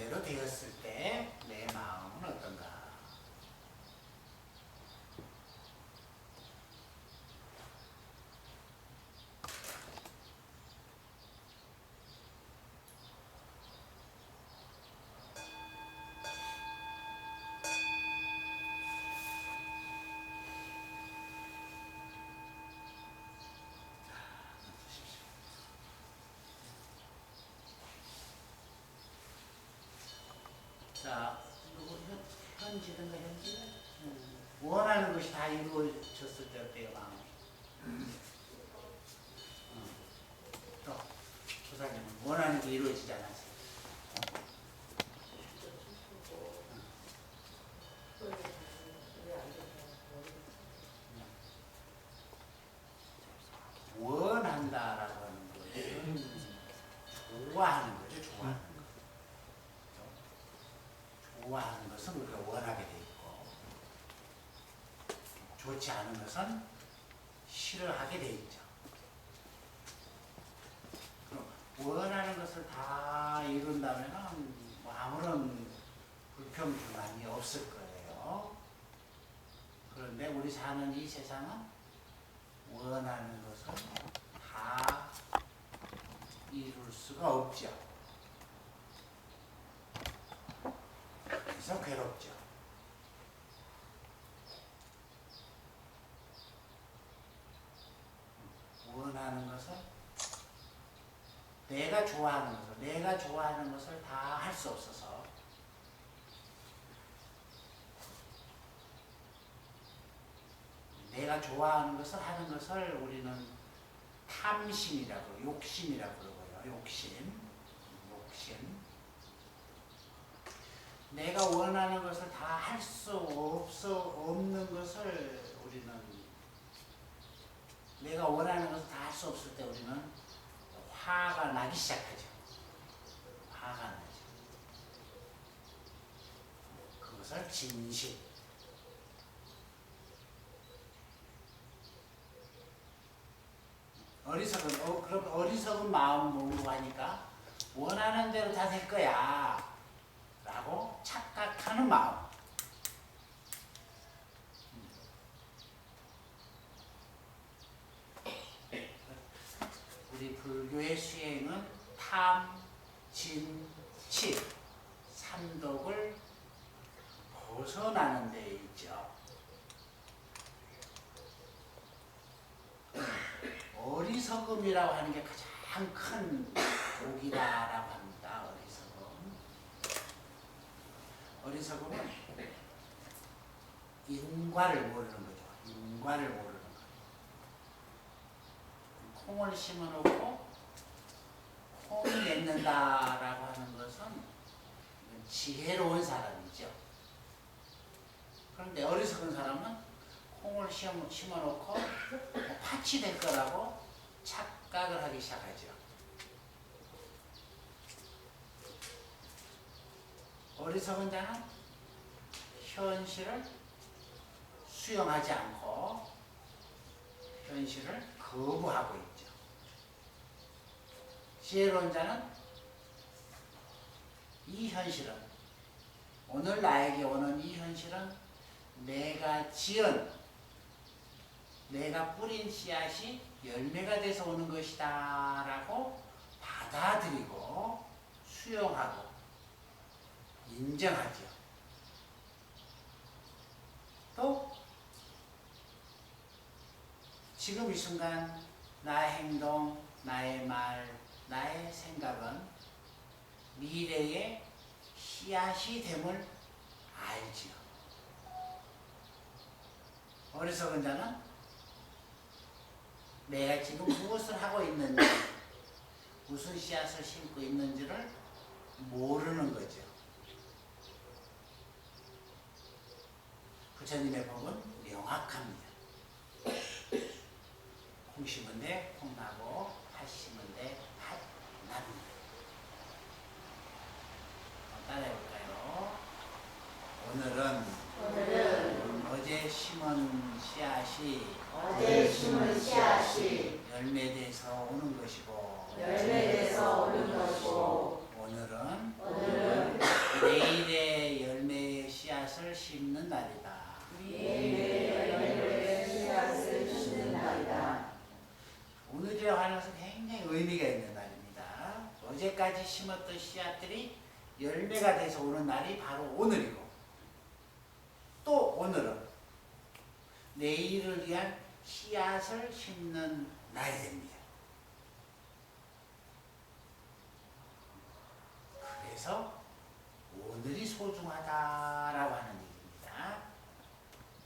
대로 되었을 때 현지든가 현지 원하는 것이 다 이루어졌을 때 어때요 마음이? 어. 또 조사님은 원하는 게 이루어지지 않았어요. 원한다라고 하는 거는 좋아하는 거죠, 좋아하는 거. 좋아하는 것은 우리가 원하게 돼 있고, 좋지 않은 것은 싫어하게 돼 있죠. 원하는 것을 다 이룬다면 뭐 아무런 불평불만이 없을 거예요. 그런데 우리 사는 이 세상은 원하는 것을 다 이룰 수가 없죠. 그래서 괴롭죠. 원하는 것을 내가 좋아하는 것을 내가 좋아하는 것을 다 할 수 없어서 내가 좋아하는 것을 하는 것을 우리는 탐심이라고 욕심이라고 그러고요. 욕심, 욕심. 내가 원하는 것을 다 할 수 없어 없는 것을 우리는 내가 원하는 것을 다 할 수 없을 때 우리는 화가 나기 시작하죠. 화가 나죠. 그것을 진실. 어리석은 어, 그럼 어리석은 마음 먹고 하니까 원하는 대로 다 될 거야 하는 마음 우리 불교의 수행은 탐, 진, 치 삼독을 벗어나는 데 있죠 어리석음이라고 하는 게 가장 큰 독이다라고 합니다. 어리석음. 어리석음은 인과를 모르는 거죠. 인과를 모르는 거. 콩을 심어놓고 콩이 맺는다라고 하는 것은 지혜로운 사람이죠. 그런데 어리석은 사람은 콩을 심어, 심어놓고 뭐 팥이 될 거라고 착각을 하기 시작하죠. 어리석은 자는 현실을 수용하지 않고 현실을 거부하고 있죠. 지혜로운 자는 이 현실은 오늘 나에게 오는 이 현실은 내가 지은 내가 뿌린 씨앗이 열매가 돼서 오는 것이다 라고 받아들이고 수용하고 인정하죠. 또 지금 이 순간 나의 행동, 나의 말, 나의 생각은 미래의 씨앗이 됨을 알지요. 어리석은 자는 내가 지금 무엇을 하고 있는지, 무슨 씨앗을 심고 있는지를 모르는 거죠. 부처님의 법은 명확합니다. 콩 심은 데 콩 나고, 팥 심은 데 팥 납니다. 따라해볼까요? 오늘은 오늘은 어제 심은 씨앗이 어제 심은 씨앗이 열매돼서 오는 것이고 열매돼서 오는 것이고 오늘은 오늘은 내일의 열매의 씨앗을 심는 날이다. 내일의 열매의 씨앗을 심는 날이다. 오늘이라고 하는 굉장히 의미가 있는 날입니다. 어제까지 심었던 씨앗들이 열매가 돼서 오는 날이 바로 오늘이고 또 오늘은 내일을 위한 씨앗을 심는 날이 됩니다. 그래서 오늘이 소중하다